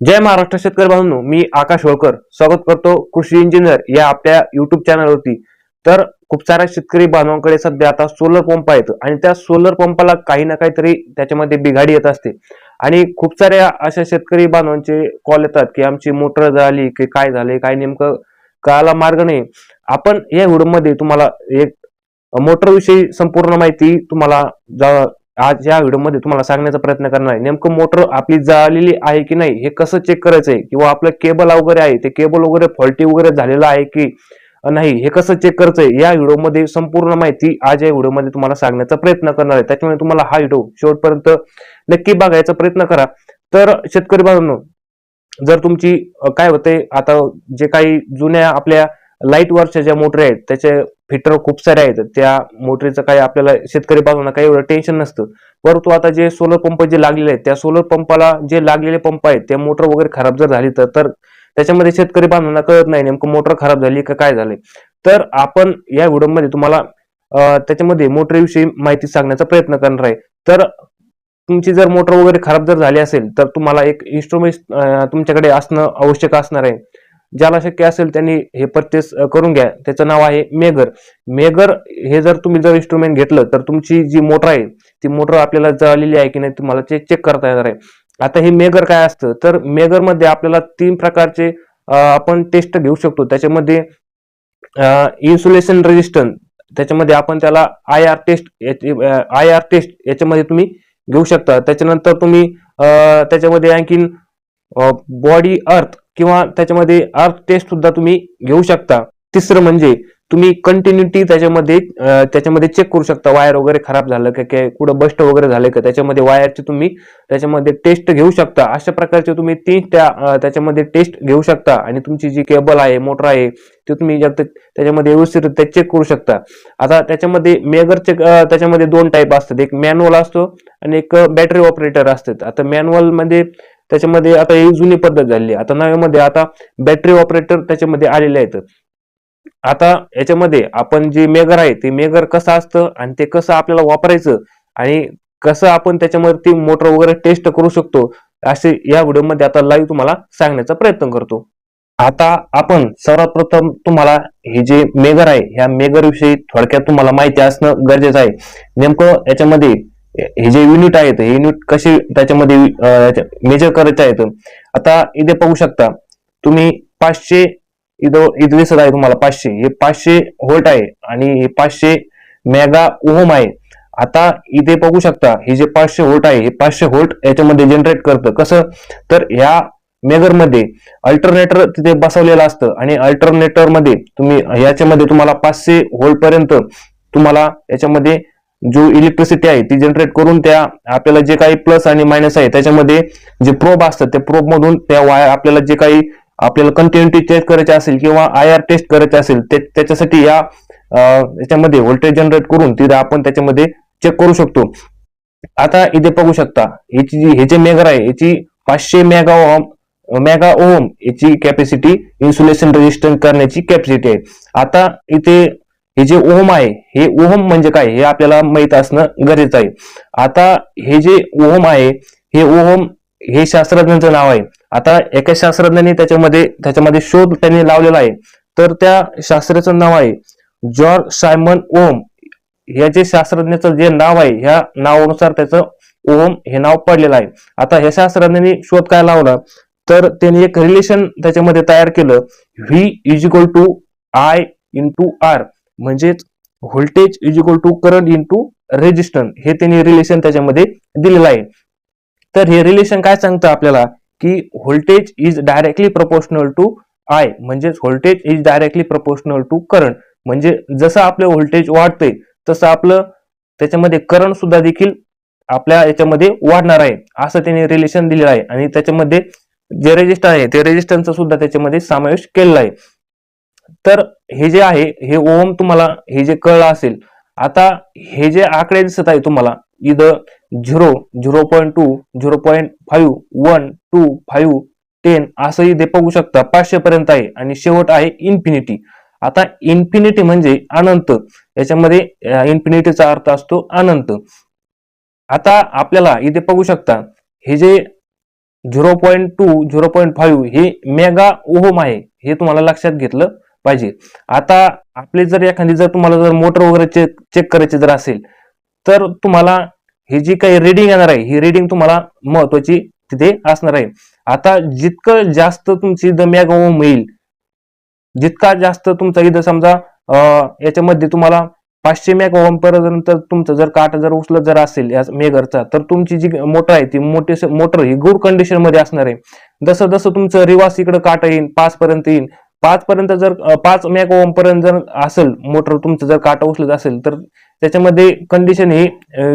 जय महाराष्ट्र शेतकरी बांधवांनो मी आकाश होळकर. स्वागत करतो कृषी इंजिनियर या आपल्या युट्यूब चॅनलवरती तर खूप साऱ्या शेतकरी बांधवांकडे सध्या आता सोलर पंप आहेत आणि त्या सोलर पंपाला काही ना काहीतरी त्याच्यामध्ये बिघाडी येत असते. आणि खूप साऱ्या अशा शेतकरी बांधवांचे कॉल येतात की आमची मोटर झाली की काय झाले काय नेमकं कळायला मार्ग नाही. आपण या व्हिडिओमध्ये तुम्हाला एक मोटरविषयी संपूर्ण माहिती तुम्हाला जा- आज या व्हिडिओमध्ये तुम्हाला सांगण्याचा प्रयत्न करणार आहे. नेमकं मोटर आपली जळालेली आहे की नाही हे कसं चेक करायचं आहे किंवा आपलं केबल वगैरे आहे ते केबल वगैरे फॉल्टी वगैरे झालेलं आहे की नाही हे कसं चेक करायचं आहे या व्हिडिओमध्ये संपूर्ण माहिती आज या व्हिडिओमध्ये तुम्हाला सांगण्याचा प्रयत्न करणार आहे. त्याच्यामुळे तुम्हाला हा व्हिडिओ शेवटपर्यंत नक्की बघायचा प्रयत्न करा. तर शेतकरी बांधवांनो जर तुमची काय होते आता जे काही जुन्या आपल्या लाइट वरच्या ज्या मोटर आहेत त्याचे फिटर खूप सारे आहेत. त्या मोटरीचं काही आपल्याला शेतकरी बाजूला काही एवढं टेन्शन नसतं. परंतु आता जे सोलर पंप जे लागलेले आहेत त्या सोलर पंपाला जे लागलेले पंप आहेत ते मोटर वगैरे खराब जर झाली तर त्याच्यामध्ये शेतकरी बांधवांना कळत नाही नेमकं मोटर खराब झाली का काय झाले तर आपण या व्हिडिओमध्ये तुम्हाला त्याच्यामध्ये मोटरीविषयी माहिती सांगण्याचा प्रयत्न करणार आहे. तर तुमची जर मोटर वगैरे खराब जर झाली असेल तर तुम्हाला एक इन्स्ट्रुमेंट तुमच्याकडे असणं आवश्यक असणार आहे. ज्याला शक्य असेल त्यांनी हे परचेस करून घ्या. त्याचं नाव आहे मेगर मेगर हे जर तुम्ही जर इन्स्ट्रुमेंट घेतलं तर तुमची जी मोटर आहे ती मोटर आपल्याला जळालेली आहे की नाही तुम्हाला ते चेक करता येणार आहे. आता हे मेगर काय असतं? तर मेगरमध्ये आपल्याला तीन प्रकारचे आपण टेस्ट घेऊ शकतो. त्याच्यामध्ये इन्सुलेशन रेजिस्टन्स त्याच्यामध्ये आपण त्याला I R test I R test याच्यामध्ये तुम्ही घेऊ शकता. त्याच्यानंतर तुम्ही त्याच्यामध्ये आणखीन बॉडी अर्थ किंवा त्याच्यामध्ये अर्थ टेस्ट सुद्धा तुम्ही घेऊ शकता. तिसरं म्हणजे तुम्ही कंटिन्युटी त्याच्यामध्ये त्याच्यामध्ये चेक करू शकता. वायर वगैरे खराब झालं का काय कुठं बस्ट वगैरे झालं का त्याच्यामध्ये वायरची तुम्ही त्याच्यामध्ये टेस्ट घेऊ शकता. अशा प्रकारचे तुम्ही तीन त्या त्याच्यामध्ये टेस्ट घेऊ शकता. आणि तुमची जी केबल आहे मोटर आहे ते तुम्ही त्याच्यामध्ये व्यवस्थित चेक करू शकता. आता त्याच्यामध्ये मेगरचे त्याच्यामध्ये दोन टाईप असतात. एक मॅन्युअल असतो आणि एक बॅटरी ऑपरेटर असतात. आता मॅन्युअलमध्ये त्याच्यामध्ये आता ही जुनी पद्धत झाली. आता नव्यामध्ये आता बॅटरी ऑपरेटर त्याच्यामध्ये आलेले आहेत. आता याच्यामध्ये आपण जे मेगर आहे ते मेगर कसं असतं आणि ते कसं आपल्याला वापरायचं आणि कसं आपण त्याच्यामध्ये ती मोटर वगैरे टेस्ट करू शकतो असे या व्हिडिओमध्ये आता लाईव्ह तुम्हाला सांगण्याचा प्रयत्न करतो. आता आपण सर्वात प्रथम तुम्हाला हे जे मेगर आहे ह्या मेगर विषयी थोडक्यात तुम्हाला माहिती असणं गरजेचं आहे. नेमकं याच्यामध्ये हे जे युनिट आहेत हे युनिट कसे त्याच्यामध्ये मेजर करायचे आहेत? आता इथे पाहू शकता तुम्ही पाचशे इथं इथं दिसत आहे तुम्हाला पाचशे. हे पाचशे होल्ट आहे आणि हे पाचशे मेगा ओहम आहे. आता इथे बघू शकता हे जे पाचशे होल्ट आहे हे पाचशे होल्ट याच्यामध्ये जनरेट करतं. कसं? तर ह्या मेगरमध्ये अल्टरनेटर तिथे बसवलेलं असतं आणि अल्टरनेटरमध्ये तुम्ही याच्यामध्ये तुम्हाला पाचशे होल्ट पर्यंत तुम्हाला याच्यामध्ये जो इलेक्ट्रिसिटी आहे ती जनरेट करून त्या आपल्याला जे काही प्लस आणि मायनस आहे त्याच्यामध्ये जे प्रोब असतात त्या प्रोब मधून त्या वायर आपल्याला जे काही आपल्याला कंटिन्युटी चेक करायचे असेल किंवा आय आर टेस्ट करायचे असेल त्याच्यासाठी या याच्यामध्ये व्होल्टेज जनरेट करून तिथे आपण त्याच्यामध्ये चेक करू शकतो. आता इथे बघू शकता याची जी हे जे मेगर आहे याची पाचशे मेगा ओम मेगा ओम याची कॅपॅसिटी इन्सुलेशन रेजिस्टन्स करण्याची कॅपॅसिटी आहे. आता इथे हे जे ओहम आहे हे ओहम म्हणजे काय? हे आपल्याला माहीत असणं गरजेचं आहे. आता हे जे ओहम आहे हे ओहम हे शास्त्रज्ञांचं नाव आहे. आता एका शास्त्रज्ञांनी त्याच्यामध्ये त्याच्यामध्ये शोध त्यांनी लावलेला आहे. तर त्या शास्त्राचं नाव आहे जॉर्ज सायमन ओम या जे शास्त्रज्ञाचं जे नाव आहे ह्या नावानुसार त्याचं ओम हे नाव पडलेलं आहे. आता ह्या शास्त्रज्ञांनी शोध काय लावला? तर त्यांनी एक रिलेशन त्याच्यामध्ये तयार केलं. V is equal to I into R म्हणजेच voltage is equal to current into resistance हे त्यांनी रिलेशन त्याच्यामध्ये दिलेलं आहे. तर हे रिलेशन काय सांगतं आपल्याला? की voltage is directly proportional to I म्हणजेच voltage is directly proportional to current म्हणजे जसं आपलं व्होल्टेज वाढतंय तसं आपलं त्याच्यामध्ये करंट सुद्धा देखील आपल्या याच्यामध्ये वाढणार आहे. असं त्यांनी रिलेशन दिलेलं आहे. आणि त्याच्यामध्ये जे रेजिस्टर आहे ते रेजिस्टन्सचा सुद्धा त्याच्यामध्ये समावेश केलेला आहे. तर हे जे आहे हे ओम तुम्हाला हे जे कळलं असेल आता हे जे आकडे दिसत आहे तुम्हाला इथं zero zero point two zero point five one two five ten असं इथे बघू शकता पाचशे पर्यंत आहे आणि शेवट आहे इन्फिनिटी. आता इन्फिनिटी म्हणजे अनंत. याच्यामध्ये इन्फिनिटीचा अर्थ असतो अनंत. आता आपल्याला इथे बघू शकता हे जे zero point two zero point five हे मेगा ओहोम आहे हे तुम्हाला लक्षात घेतलं? पाहिजे. आता आपले जर एखादी जर तुम्हाला जर मोटर वगैरे चेक चेक करायचे जर असेल तर तुम्हाला ही जी काही रिडिंग येणार आहे ही रिडिंग तुम्हाला महत्वाची तिथे असणार आहे. आता जितकं जास्त तुमची इथं मेगा जितका जास्त तुमचा इथं समजा याच्यामध्ये तुम्हाला पाचशे मेग ओम पर्यंत तुमचं जर काटा जर उचलत जर असेल या मेगरचा तर तुमची जी मोटर आहे ती मोठी मोटर ही गुड कंडिशनमध्ये असणार आहे. जसं जसं तुमचं रिवास इकडे काटा येईल पाच पर्यंत येईल पाच पर्यंत जर पाच मॅक ओम पर्यंत जर असेल मोटर तुमचं जर काटा उचलत असेल तर त्याच्यामध्ये कंडिशन ही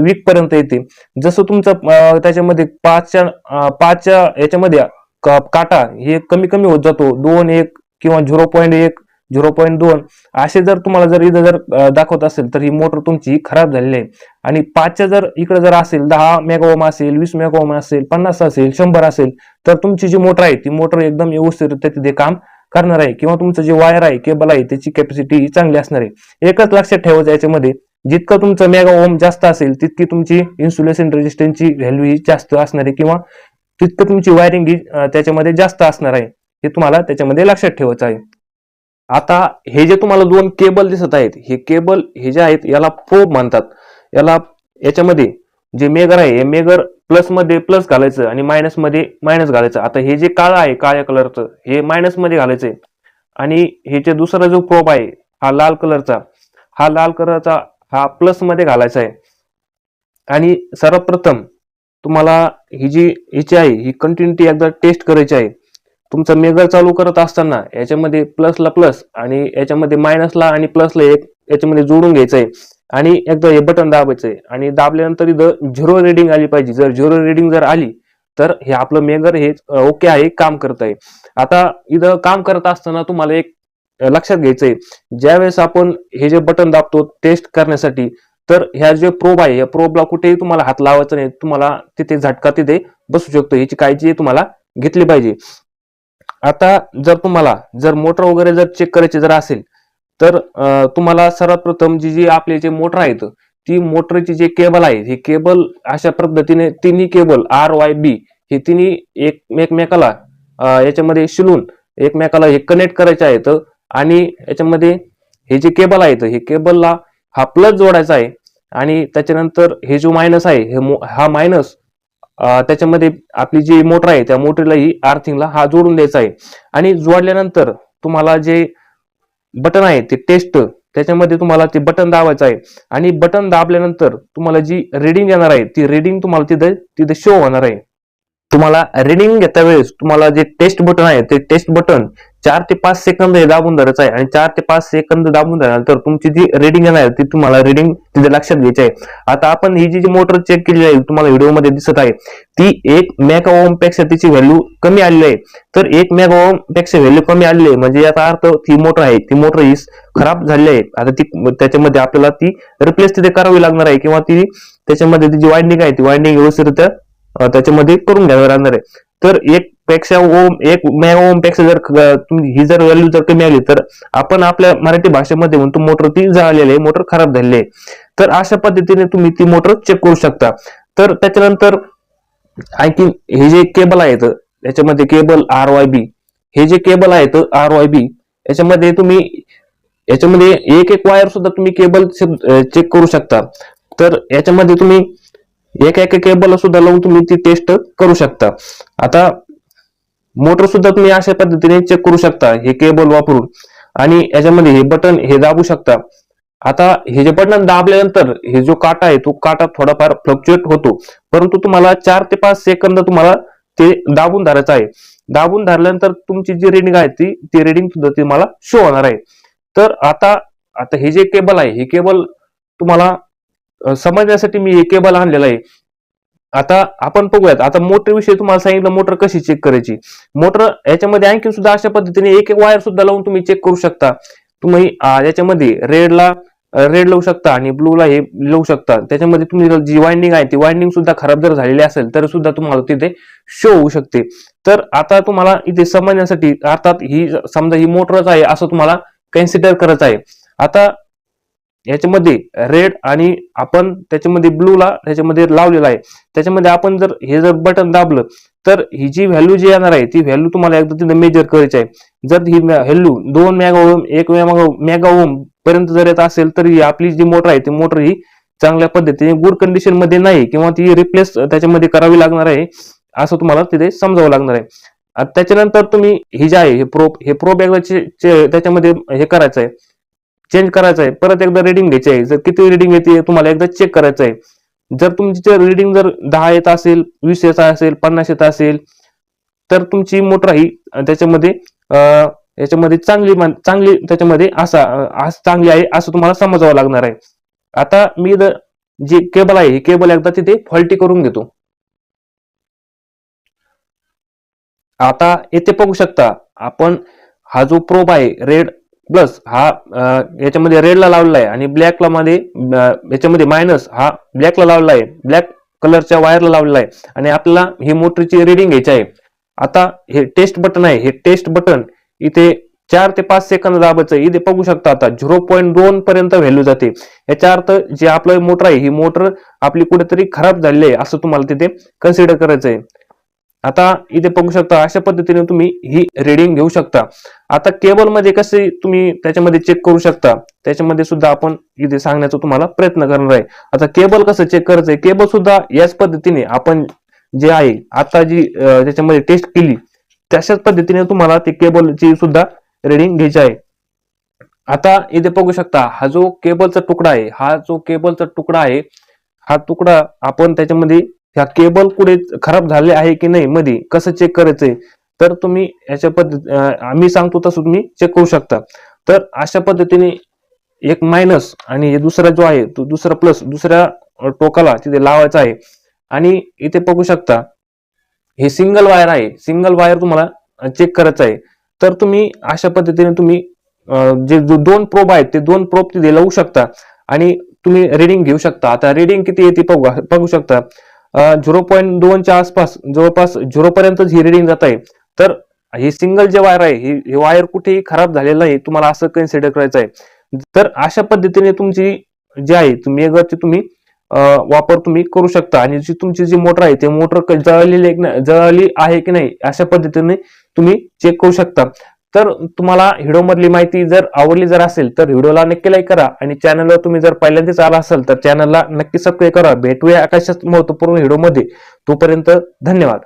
वीक पर्यंत येते. जसं तुमचं त्याच्यामध्ये पाचच्या पाचच्या याच्यामध्ये काटा हे कमी कमी होत जातो. दोन एक किंवा झिरो पॉईंट एक झिरो पॉईंट दोन असे जर तुम्हाला जर इथं जर दाखवत असेल तर ही मोटर तुमची खराब झालेली आहे. आणि पाचच्या जर इकडे जर असेल दहा मेगाओम असेल वीस मेगाओम असेल पन्नास असेल शंभर असेल तर तुमची जी मोटर आहे ती मोटर एकदम व्यवस्थित तिथे काम करणार आहे किंवा तुमचं जे वायर आहे केबल आहे त्याची कॅपॅसिटी चांगली असणार आहे. एकच लक्षात ठेवायचं याच्यामध्ये जितकं तुमचं मेगा ओम जास्त असेल तितकी तुमची इन्सुलेशन रेजिस्टन्सची व्हॅल्यू ही जास्त असणार आहे किंवा तितकं तुमची वायरिंग ही त्याच्यामध्ये जास्त असणार आहे. हे तुम्हाला त्याच्यामध्ये लक्षात ठेवायचं आहे. आता हे जे तुम्हाला दोन केबल दिसत आहेत हे केबल हे जे आहेत याला प्रोब म्हणतात. याला याच्यामध्ये जे मेगर आहे हे मेगर प्लसमध्ये प्लस घालायचं आणि मायनसमध्ये मायनस घालायचं. आता हे जे काळं आहे काळ्या कलरचं हे मायनसमध्ये घालायचंय. आणि ह्याचे दुसरा जो प्रोब आहे हा लाल कलरचा हा लाल कलरचा हा प्लसमध्ये घालायचा आहे. आणि सर्वप्रथम तुम्हाला ही जी हिची आहे ही कंटिन्युटी एकदा टेस्ट करायची आहे. तुमचा मेगर चालू करत असताना याच्यामध्ये प्लसला प्लस आणि याच्यामध्ये मायनसला आणि प्लसला एक याच्यामध्ये जोडून घ्यायचं आहे आणि एकदा हे बटन दाबायचं आहे आणि दाबल्यानंतर इथं झिरो रेडिंग आली पाहिजे. जर झिरो रेडिंग जर आली तर हे आपलं मेगर हे ओके आहे काम करत आहे आता इथं काम करत असताना तुम्हाला एक लक्षात घ्यायचंय. ज्यावेळेस आपण हे जे बटन दाबतो टेस्ट करण्यासाठी तर ह्या जे प्रोब आहे या प्रोबला कुठेही तुम्हाला हात लावायचा नाही. तुम्हाला तिथे झटका तिथे बसू शकतो. याची काळजी तुम्हाला घेतली पाहिजे. आता जर तुम्हाला जर मोटर वगैरे जर चेक करायची जर असेल तर तुम्हाला सर्वात प्रथम जी जी आपले जे मोटर आहेत ती मोटरची जे केबल आहे हे केबल अशा पद्धतीने तिन्ही केबल आर वाय बी हे तिन्ही एकमेकाला याच्यामध्ये शिलून एकमेकाला हे कनेक्ट करायचे आहेत आणि याच्यामध्ये हे जे केबल आहेत हे केबलला हा प्लस जोडायचा आहे आणि त्याच्यानंतर हे जो मायनस आहे हे मो- हा मायनस त्याच्यामध्ये आपली जी मोटर आहे त्या मोटरला ही आर्थिंगला हा जोडून द्यायचा आहे. आणि जोडल्यानंतर तुम्हाला जे बटन आहे ते टेस्ट त्याच्यामध्ये तुम्हाला ते बटन दाबायचं आहे. आणि बटन दाबल्यानंतर तुम्हाला जी रीडिंग येणार आहे ती रीडिंग तुम्हाला तिथे तिथे शो होणार आहे. तुम्हाला रीडिंग घेता वेळेस तुम्हाला जे टेस्ट बटन आहे ते टेस्ट बटन चार ते पाच सेकंद हे दाबून धरायचं आहे. आणि चार ते पाच सेकंद दाबून धरल्यानंतर तुमची जी रिडिंग येणार आहे ती तुम्हाला रिडिंग तिथे लक्षात घ्यायची आहे. आता आपण ही जी जी मोटर चेक केलेली आहे तुम्हाला व्हिडिओमध्ये दिसत आहे ती एक मेगा ओमपेक्षा तिची व्हॅल्यू कमी आलेली आहे. तर एक मेगा ओमपेक्षा व्हॅल्यू कमी आलेली आहे म्हणजे याचा अर्थ ती मोटर आहे ती मोटर ही खराब झालेली आहे. आता ती त्याच्यामध्ये आपल्याला ती रिप्लेस तिथे करावी लागणार आहे किंवा ती त्याच्यामध्ये ती जी वाइंडिंग आहे ती वायंडिंग व्यवस्थितरित्या त्याच्यामध्ये करून घ्यावी लागणार आहे. तर एक पेक्षा ओम एक मेगा ओमपेक्षा जर ही जर व्हॅल्यू जर कमी आली तर आपण आपल्या मराठी भाषेमध्ये म्हणतो मोटर ती जळालेली आहे मोटर खराब झालेली आहे. तर अशा पद्धतीने तुम्ही ती मोटर चेक करू शकता. तर त्याच्यानंतर आणखी हे जे केबल आहेत याच्यामध्ये केबल आर वाय बी हे जे केबल आहेत आर वाय बी याच्यामध्ये तुम्ही याच्यामध्ये एक एक वायर सुद्धा तुम्ही केबल चेक करू शकता. तर याच्यामध्ये तुम्ही एक एक केबल सुद्धा लावून तुम्ही ती टेस्ट करू शकता. आता मोटर सुद्धा तुम्ही अशा पद्धतीने चेक करू शकता हे केबल वापरून. आणि याच्यामध्ये हे बटन हे दाबू शकता. आता हे जे बटन दाबल्यानंतर हे जो काटा आहे तो काटा थोडाफार फ्लक्च्युएट होतो. परंतु तुम्हाला चार ते पाच सेकंद तुम्हाला ते दाबून धरायचं आहे. दाबून धरल्यानंतर तुमची जी रिडिंग आहे ती ती रिडिंग सुद्धा तुम्हाला शो होणार आहे. तर आता आता हे जे केबल आहे हे केबल तुम्हाला समजण्यासाठी मी हे केबल आणलेलं आहे. आता आपण बघूयात आता मोटर विषयी तुम्हाला सांगितलं मोटर कशी चेक करायची? मोटर याच्यामध्ये आणखी सुद्धा अशा पद्धतीने एक एक वायर सुद्धा लावून तुम्ही चेक करू शकता. तुम्ही याच्यामध्ये रेडला रेड लावू शकता आणि ब्लूला हे लावू शकता. त्याच्यामध्ये तुम्ही जी वाइंडिंग आहे ती वाइंडिंग सुद्धा खराब जर झालेली असेल तर सुद्धा तुम्हाला तिथे शो होऊ शकते. तर आता तुम्हाला इथे समजण्यासाठी अर्थात ही समजा ही मोटरच आहे असं तुम्हाला कन्सिडर करत आहे. आता याच्यामध्ये रेड आणि आपण त्याच्यामध्ये ब्लूला त्याच्यामध्ये लावलेला आहे. त्याच्यामध्ये आपण जर हे जर बटन दाबलं तर ही जी व्हॅल्यू जी येणार आहे ती व्हॅल्यू तुम्हाला एकदा तिथे मेजर करायची आहे. जर ही व्हॅल्यू दोन मेगा ओम एक मेगा ओम पर्यंत जर येत असेल तर ही आपली जी मोटर आहे ती मोटर ही चांगल्या पद्धतीने गुड कंडिशनमध्ये नाही किंवा ती रिप्लेस त्याच्यामध्ये करावी लागणार आहे असं तुम्हाला तिथे समजावं लागणार आहे. त्याच्यानंतर तुम्ही हे जे आहे हे प्रोब हे प्रोब एकदा चे- त्याच्यामध्ये हे करायचं आहे. चेंज करायचं आहे परत एकदा रिडिंग घ्यायची आहे जर किती रिडिंग येते तुम्हाला एकदा चेक करायचं आहे जर तुमची रिडिंग जर दहा येत असेल वीस येत असेल पन्नास येत असेल तर तुमची मोटर ही त्याच्यामध्ये याच्यामध्ये चांगली चांगली त्याच्यामध्ये असा चांगली आहे असं तुम्हाला समजावं लागणार आहे. आता मी जी केबल आहे ही केबल एकदा तिथे फॉल्टी करून घेतो. आता येथे बघू शकता आपण हा जो प्रोब आहे रेड प्लस हा याच्यामध्ये रेडला लावलेला आहे आणि ब्लॅकला मध्ये याच्यामध्ये मायनस हा ब्लॅकला लावलेला आहे. ब्लॅक कलरच्या वायरला लावलेला आहे. आणि आपल्याला ही मोटरची रिडिंग घ्यायची आहे. आता हे टेस्ट बटन आहे. हे टेस्ट बटन इथे चार ते पाच सेकंद दाबायचं. आहे. इथे बघू शकता आता झिरो पॉईंट दोन पर्यंत व्हॅल्यू जाते. याचा अर्थ जे आपलं मोटर आहे ही मोटर आपली कुठेतरी खराब झालेली आहे असं तुम्हाला तिथे कन्सिडर करायचं आहे. आता इथे बघू शकता अशा पद्धतीने तुम्ही ही रीडिंग घेऊ शकता. आता केबलमध्ये कसे तुम्ही त्याच्यामध्ये चेक करू शकता त्याच्यामध्ये सुद्धा आपण इथे सांगण्याचा तुम्हाला प्रयत्न करणार आहे. आता केबल कसं चेक करायचंय केबल सुद्धा याच पद्धतीने आपण जे आहे आता जी त्याच्यामध्ये टेस्ट केली तशाच पद्धतीने तुम्हाला ते केबलची सुद्धा रीडिंग घ्यायची आहे. आता इथे बघू शकता हा जो केबलचा तुकडा आहे हा जो केबलचा तुकडा आहे हा तुकडा आपण त्याच्यामध्ये ह्या केबल कुठे खराब झाले आहे की नाही मध्ये कसं चेक करायचंय तर तुम्ही याच्या पद्धत आम्ही सांगतो तसं तुम्ही चेक करू शकता. तर अशा पद्धतीने एक मायनस आणि दुसरा जो आहे तो दुसरा प्लस दुसऱ्या टोकाला तिथे लावायचा आहे. आणि इथे बघू शकता हे सिंगल वायर आहे. सिंगल वायर तुम्हाला चेक करायचं आहे. तर तुम्ही अशा पद्धतीने तुम्ही जे दोन प्रोब आहेत ते दोन प्रोब तिथे लावू शकता. आणि तुम्ही रीडिंग घेऊ शकता. आता रीडिंग किती येते बघू बघू शकता. झिरो पॉईंट दोनच्या आसपास जवळपास झिरो पर्यंतच ही रिडिंग जात आहे. तर ही सिंगल जे वायर आहे ही हे वायर कुठेही खराब झालेलं नाही तुम्हाला असं कन्सिडर करायचं आहे. तर अशा पद्धतीने तुमची जी आहे तुम्ही मेगरची तुम्ही वापर तुम्ही करू शकता. आणि जी तुमची जी मोटर आहे ते मोटर जळलेली आहे जळाली आहे की नाही अशा पद्धतीने तुम्ही चेक करू शकता. तर तुम्हाला हिडोमधली माहिती जर आवडली जर असेल तर व्हिडिओला नक्की लाईक करा आणि चॅनलवर तुम्ही जर पहिल्यांदाच आला असाल तर चॅनलला नक्की सबस्क्राईब करा. भेटूया आकाशात महत्त्वपूर्ण हिडोमध्ये. तोपर्यंत धन्यवाद.